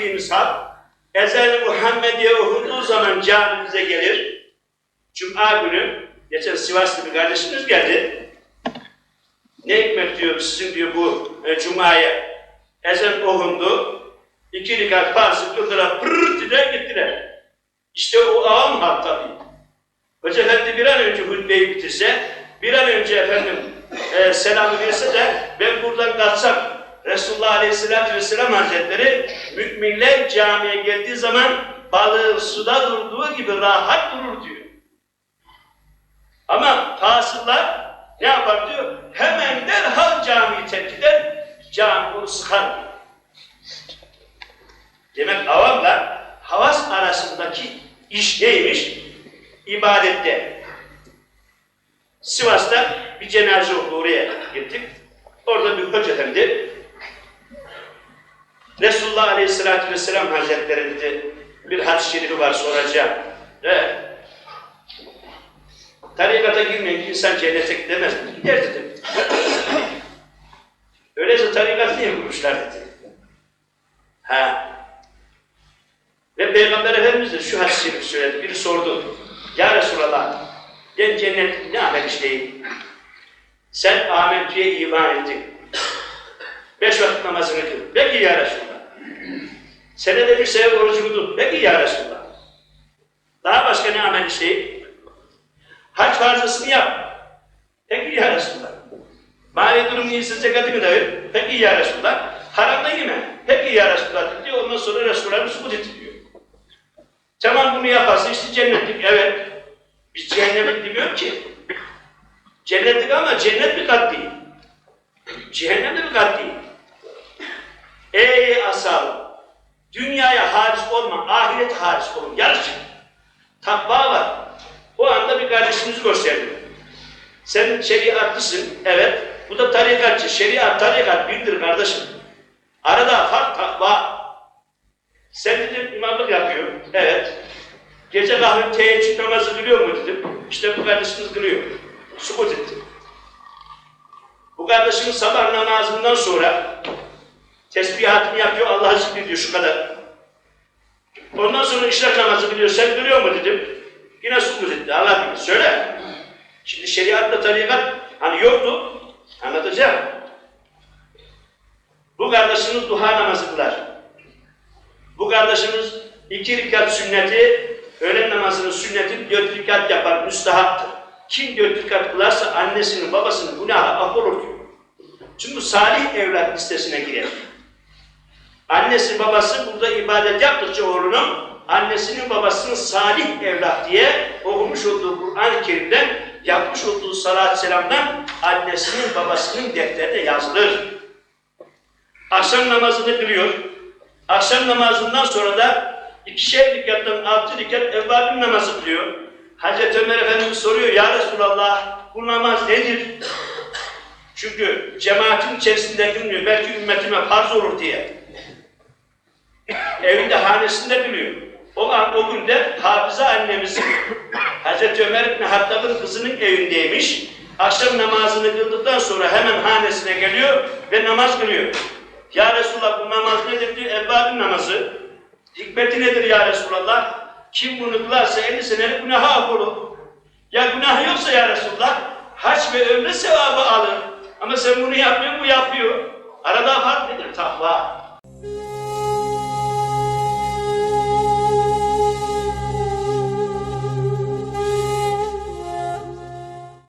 insan Ezel Muhammediye okuduğu zaman camimize gelir. Cuma günü, geçen Sivaslı bir kardeşimiz geldi. Ne hikmet diyor sizin diyor bu e, Cuma'ya. Ezan okundu. İki rekat farzı kıldılar. Pırrrt diye gittiler. İşte o avam halk tabii. Hoca Efendi bir an önce hutbeyi bitirse, bir an önce efendim e, selamı verse de ben buradan kaçsam Resulullah Aleyhisselatü Vesselam Hazretleri müminler camiye geldiği zaman balığın suda durduğu gibi rahat durur diyor. Ama fasıklar ne yapar diyor? Hemen derhal camiyi terk eder, cami onu sıkar diyor. Demek avamla havas arasındaki iş neymiş? İbadette. Sivas'ta bir cenaze oldu oraya gittik. Orada bir hoca efendi Resulullah Aleyhisselatü Vesselam Hazretleri dedi, bir hadis-i şerifi var soracağım. Evet. Tarikata girmeyen insan cennete gidemez mi? Gider dedim. Öyleyse tarikat niye kurmuşlar dedi. Ha. Ve Peygamber Efendimiz de şu hadis-i söyledi. Biri sordu. Ya Resulallah, ben cennet ne amel işleyeyim? Sen Ahmetli'ye iman ettin. Beş vakit namazını kıl. Peki ya Resulallah. Senede bir sefer orucunu tut. Peki ya Resulallah. Daha başka ne amel işleyeyim? Hac farzasını yap. Peki ya Resulallah. Mali durum iyiyse zekatını da ver. Peki ya Resulallah. Haramda yeme. Peki ya Resulallah diyor. Ondan sonra Resulullah sukut ettiriyor. Tamam bunu yaparsın işte cennetlik. Evet. Biz cehenneme demiyor ki. Cennetlik ama cennet bir kat değil. Cehennem de bir kat değil. Olma, ahiret haris olun. Yarışın. Takva var. O anda bir kardeşimizi gösterdi. Sen şeriatlısın, evet. Bu da tarikatçı. Şeriat, tarikat birdir kardeşim. Arada fark takva. Sen dedim imamlık yapıyor. Evet. Gece kahve teheccüd namazı kılıyor mu dedim. İşte bu kardeşimiz kılıyor. Sukut etti. Bu kardeşimiz sabah namazından sonra tesbihatını yapıyor, Allah'a zikrediyor şu kadar. Ondan sonra işrak namazı biliyor, sen biliyor mu dedim. Yine sukut etti, Allah bilir. Söyle. Şimdi şeriatla tarikat hani yoktu, anlatacağım. Bu kardeşimiz duha namazı kılar. Bu kardeşimiz iki rekat sünneti, öğlen namazının sünnetini dört rekat yapar, müstahaptır. Kim dört rekat kılarsa annesinin, babasının günahı affolur diyor. Çünkü salih evlat listesine girer. Annesi babası burada ibadet yaptıkça oğlunun annesinin babasının salih evlat diye okumuş olduğu Kur'an-ı Kerim'den yapmış olduğu salat selamdan annesinin babasının defterine yazılır. Akşam namazını kılıyor. Akşam namazından sonra da ikişer rekattan altı rekat evvabin namazı kılıyor. Hazreti Ömer Efendimiz soruyor, Ya Resulallah bu namaz nedir? Çünkü cemaatin içerisinde kılmıyor, belki ümmetime farz olur diye. Evinde, hanesinde biliyor. O an o günde Hafize annemizin Hazreti Ömer İbni Hattab'ın kızının evindeymiş. Akşam namazını kıldıktan sonra hemen hanesine geliyor ve namaz kılıyor. Ya Resulallah bu namaz nedir diyor, evvabin namazı. Hikmeti nedir ya Resulallah? Kim bunu kılarsa 50 senelik günahı affolur. Ya günah yoksa ya Resulallah, haç ve ömre sevabı alır. Ama sen bunu yapmıyorsun, bu yapıyor. Arada fark nedir? Takva.